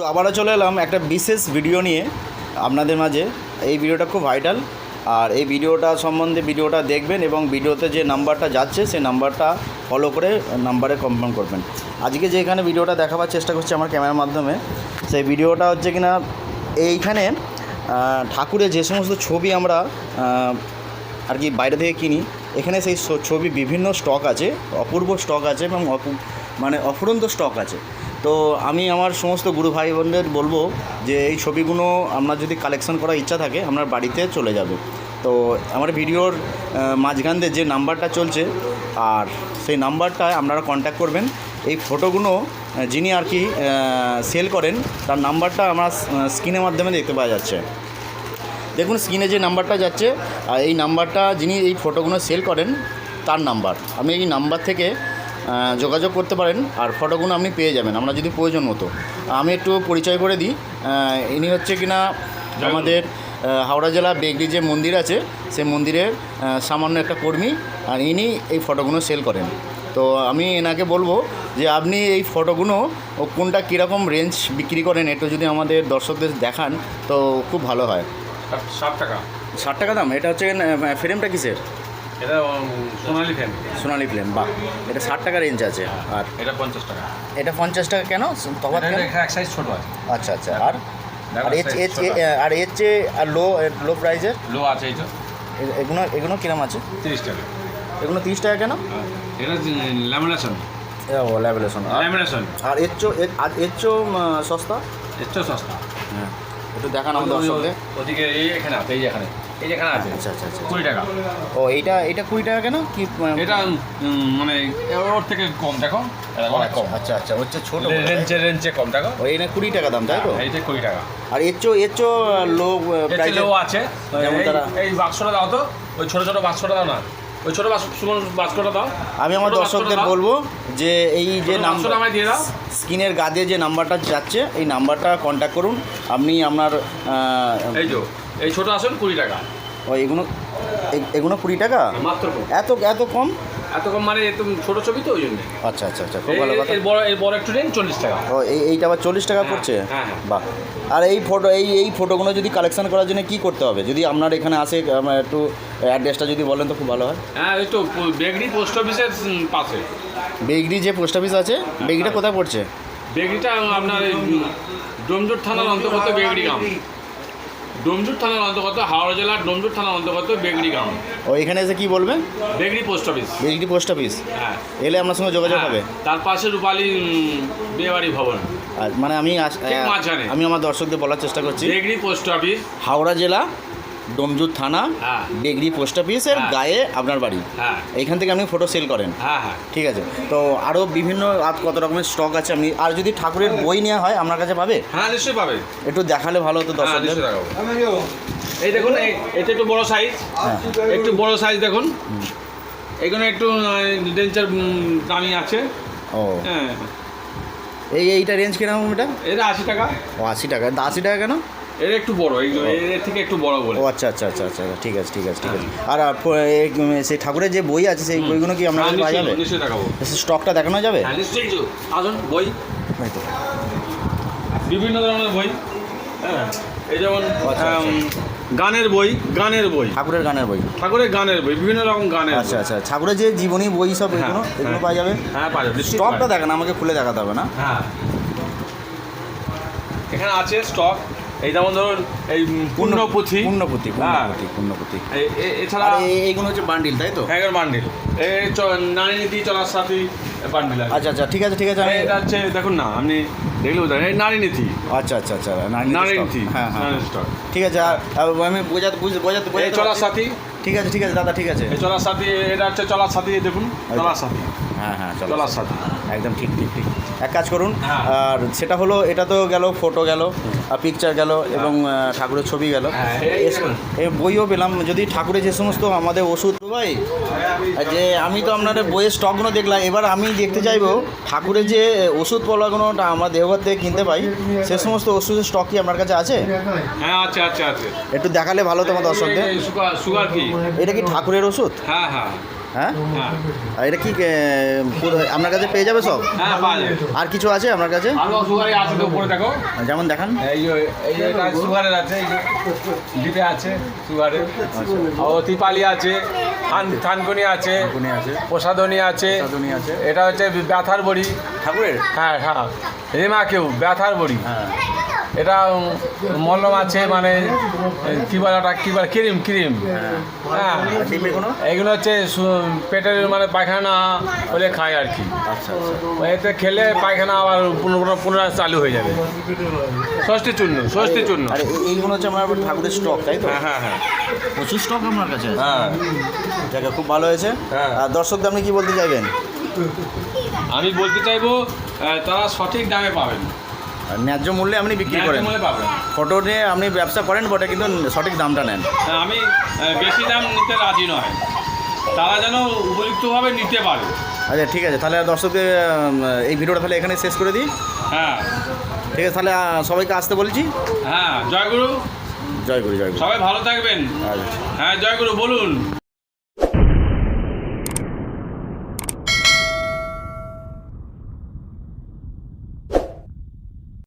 পুরো আবারও চলে এলাম একটা বিশেষ ভিডিও নিয়ে আপনাদের মাঝে। এই ভিডিওটা খুব ভাইটাল আর এই ভিডিওটা সম্বন্ধে ভিডিওটা দেখবেন এবং ভিডিওতে যে নাম্বারটা যাচ্ছে, সেই নাম্বারটা ফলো করে নাম্বারে কনফার্ম করবেন। আজকে যেখানে ভিডিওটা দেখাবার চেষ্টা করছি আমার ক্যামেরার মাধ্যমে, সেই ভিডিওটা হচ্ছে কিনা এইখানে ঠাকুরের যে সমস্ত ছবি আমরা আর কি বাইরে থেকে কিনি, এখানে সেই ছবি বিভিন্ন স্টক আছে, অপূর্ব স্টক আছে এবং মানে অফুরন্ত স্টক আছে। তো আমি আমার সমস্ত গুরু ভাই বোনদের বলব যে এই ছবিগুলো আপনার যদি কালেকশন করার ইচ্ছা থাকে আপনার বাড়িতে চলে যাবে। তো আমার ভিডিওর মাঝখান দিয়ে যে নাম্বারটা চলছে, আর সেই নাম্বারটায় আপনারা কন্ট্যাক্ট করবেন। এই ফটোগুলো যিনি আর কি সেল করেন, তার নাম্বারটা আমার স্ক্রিনের মাধ্যমে দেখতে পাওয়া যাচ্ছে। দেখুন স্ক্রিনে যে নাম্বারটা যাচ্ছে এই নাম্বারটা যিনি এই ফটোগুলো সেল করেন, তার নাম্বার। আপনি এই নাম্বার থেকে যোগাযোগ করতে পারেন আর ফটোগুলো আপনি পেয়ে যাবেন আমরা যদি প্রয়োজন মতো। আমি একটু পরিচয় করে দিই ইনি হচ্ছে কিনা আমাদের হাওড়া জেলা বেগরি যে মন্দির আছে সেই মন্দিরের সামান্য একটা কর্মী আর ইনি এই ফটোগুলো সেল করেন। তো আমি এনাকে বলব যে আপনি এই ফটোগুলো ও কোনটা কীরকম রেঞ্জ বিক্রি করেন একটু যদি আমাদের দর্শকদের দেখান তো খুব ভালো হয়। ষাট টাকা। ষাট টাকা দাম? এটা হচ্ছে ফ্রেমটা কিসের? এটা সোনালি ফ্লেম বাহ। এটা ষাট টাকা রেঞ্জ আছে। আর এটা পঞ্চাশ টাকা। এটা পঞ্চাশ টাকা কেন? তফাৎ এক সাইজ ছোট আছে। আচ্ছা আচ্ছা। আর আর এর এর- আর এর চেয়ে আর লো লো প্রাইজের লো আছে এই তো। এগুলো এগুলো কিরম আছে? তিরিশ টাকা। এগুলো তিরিশ টাকা কেন? হ্যাঁ। এটা ল্যামিনেশন ও ল্যাভেলেশন ল্যামিনেশন আর এর চো আর এর চো সস্তা? একটু সস্তা। হ্যাঁ। একটু দেখান দর্শকদের। ওদিকে এই এখানে এই এখানে। এই আছে। আচ্ছা আচ্ছা আচ্ছা কুড়ি টাকা। ও এইটা এটা কুড়ি টাকা কেন? কি এটা মানে ওর থেকে কম দেখো। অনেক কম। আচ্ছা আচ্ছা হচ্ছে ছোট রেঞ্চে রেঞ্চে কম দেখো। কুড়ি টাকা দাম তাই তো? এইটা কুড়ি টাকা। আর এর চো এর চো লো প্রাইস লো আছে। যেমন এই- বাক্সটা দাও তো। ওই ছোট ছোট বাক্সটা দাও না। ওই ছোট বাক্স বাক্সটা দাও। আমি আমার দর্শকদের বলব যে এই যে নাম্বার দাও। স্ক্রিনের গাদে যে নাম্বারটা যাচ্ছে এই নাম্বারটা কন্ট্যাক্ট করুন। আপনি আপনার এই যে এই ছোট আসুন কুড়ি টাকা। ও এগুলো এগুলো কুড়ি টাকা? মাত্র এত এত কম? এত কম মানে এত ছোট ছবি তো ওই জন্য। আচ্ছা আচ্ছা আচ্ছা খুব ভালো কথা। বড় এর বড় একটু রেঞ্জ চল্লিশ টাকা। ও এই এইটা আবার চল্লিশ টাকা পড়ছে হ্যাঁ, হ্যাঁ। বাহ। আর এই ফটো এই এই ফটোগুলো যদি কালেকশন করার জন্য কি করতে হবে? যদি আপনার এখানে আসে একটু অ্যাড্রেসটা যদি বলেন তো খুব ভালো হয়। হ্যাঁ তো বেগড়ি পোস্ট অফিসের পাশে। বেগরি যে পোস্ট অফিস আছে বেগরিটা কোথায় পড়ছে? বেগড়িটা আপনার এই থানার অন্তর্গত বেগড়ি গ্রাম। ডোমজুর থানার অন্তর্গত হাওড়া জেলার ডোমজুর থানার অন্তর্গত বেগড়ি গ্রাম। ও এখানে এসে কি বলবে Begri post office. Begri post office? হ্যাঁ। এলে আপনার সঙ্গে যোগাযোগ হ্যাঁ, হবে। তার পাশে রূপালী বিয়েবাড়ি ভবন। আর মানে আমি। আমি আমার দর্শকদের বলার চেষ্টা করছি। বেগড়ি পোস্ট অফিস। হাওড়া জেলা ডোমজুর থানা হ্যাঁ। বেগরি পোস্ট অফিসের হ্যাঁ। গায়ে আপনার বাড়ি। হ্যাঁ। এইখান থেকে আপনি ফটো সেল করেন। ঠিক আছে? তো আরও বিভিন্ন আর কত রকমের স্টক আছে আপনি আর যদি ঠাকুরের বই নেওয়া হয় আপনার কাছে পাবে? হ্যাঁ নিশ্চয়ই পাবে। একটু দেখালে ভালো হতো হ্যাঁ দর্শকদের। এই দেখুন এটা একটু বড় সাইজ একটু বড় সাইজ দেখুন। এখানে একটু ডেঞ্চার দামি আছে। ও। হ্যাঁ। এই এইটা রেঞ্জ কীরকম এটা? এটা আশি টাকা। ও আশি টাকা। আশি টাকা কেন? এর একটু বড় এর থেকে একটু বড় বলে। ও আচ্ছা আচ্ছা আচ্ছা আচ্ছা ঠিক আছে ঠিক আছে ঠিক আছে। আর সেই ঠাকুরের যে বই আছে সেই বইগুলো কি আপনার পাওয়া যাবে? স্টকটা দেখানো যাবে? হ্যাঁ। আসুন বই। বিভিন্ন ধরনের বই। হ্যাঁ এই যেমন আচ্ছা, আচ্ছা। গানের বই গানের বই। ঠাকুরের গানের বই। ঠাকুরের গানের বই বিভিন্ন রকম গানের আচ্ছা আচ্ছা ঠাকুরের যে জীবনী বই সব হ্যাঁ, এগুলো এগুলো হ্যাঁ। পাওয়া যাবে? হ্যাঁ পাওয়া যাবে স্টকটা। দেখান আমাকে খুলে দেখাতে হবে না? হ্যাঁ। এখানে আছে স্টক। এই যেমন ধরুন এই উম, পূর্ণপুঁথি পূর্ণপুঁথি হ্যাঁ। পূর্ণপুঁথি পূর্ণপুঁথি এছাড়া এইগুলো হচ্ছে বান্ডিল তাই তো? হ্যাঙ্গার বান্ডিল এই চ- নারী নীতি চলার সাথী বান্ডিল আচ্ছা আচ্ছা ঠিক আছে ঠিক আছে আমি এটা হচ্ছে দেখুন না আপনি দেখলে বোঝেন এই নারী নীতি। আচ্ছা আচ্ছা আচ্ছা নারী নীতি হ্যাঁ হ্যাঁ স্টক ঠিক আছে আমি বোঝাতে বুঝ- বোঝাতে এই বোঝাতে চলার। সাথী। ঠিক আছে ঠিক আছে দাদা ঠিক আছে। এই চলার সাথী এটা হচ্ছে চলার সাথী দেখুন চলার সাথী। হ্যাঁ হ্যাঁ চলো চলার সাথী। একদম ঠিক ঠিক ঠিক। এক কাজ করুন। আর সেটা হলো এটা তো গেল ফটো গেল আর পিকচার গেল এবং ঠাকুরের ছবি গেল। বইও পেলাম যদি ঠাকুরের যে সমস্ত আমাদের ওষুধ ভাই যে আমি তো আপনাদের বইয়ের স্টকগুলো দেখলাম এবার আমি দেখতে চাইব ঠাকুরের যে ওষুধ পলাগুলো আমরা দেহঘর থেকে কিনতে পাই সে সমস্ত ওষুধের স্টক কি আপনার কাছে আছে? হ্যাঁ আচ্ছা আচ্ছা আচ্ছা একটু দেখালে ভালো তোমার দর্শকদের। সুগার কি? এটা কি ঠাকুরের ওষুধ? হ্যাঁ হ্যাঁ। হ্যাঁ? হ্যাঁ। আর এটা কি আপনার কাছে পেয়ে যাবে সব? হ্যাঁ আর কিছু আছে আপনার কাছে? যেমন দেখান। সুগারের আছে ডিপে আছে সুগারের। তিপালি আছে থান থানকুনি আছে প্রসাদনী আছে। আছে। এটা হচ্ছে ব্যথার বড়ি। ঠাকুরের? হ্যাঁ হ্যাঁ। রেমা কেউ ব্যথার বড়ি। হ্যাঁ। এটা মলম আছে মানে কি বলে ওটা কি বলে ক্রিম ক্রিম। হ্যাঁ। এইগুলো হচ্ছে পেটের মানে পায়খানা হলে খায় আর কি। আচ্ছা আচ্ছা। এতে খেলে পায়খানা আবার পুনর- পুনরায় চালু হয়ে যাবে। ষষ্ঠী চূর্ণ ষষ্ঠী চূর্ণ। আর এইগুলো হচ্ছে আমার ঠাকুরের স্টক তাই তো? হ্যাঁ হ্যাঁ হ্যাঁ। প্রচুর স্টক আপনার কাছে হ্যাঁ। জায়গা খুব ভালো হয়েছে। হ্যাঁ। আর দর্শকদের আপনি কি বলতে চাইবেন? আমি বলতে চাইব তারা সঠিক দামে পাবেন। ন্যায্য মূল্যে আপনি বিক্রি করেন। ফটো নিয়ে আপনি ব্যবসা করেন বটে কিন্তু সঠিক দামটা নেন। হ্যাঁ, আমি বেশি দাম নিতে রাজি নয়। তারা যেন উপযুক্তভাবে নিতে পারে। আচ্ছা ঠিক আছে। তাহলে দর্শকদের এই ভিডিওটা তাহলে এখানে শেষ করে দিই। হ্যাঁ। ঠিক আছে তাহলে সবাইকে আসতে বলছি। হ্যাঁ জয়গুরু। জয়গুরু জয়গুরু। সবাই ভালো থাকবেন। আচ্ছা। হ্যাঁ জয়গুরু বলুন।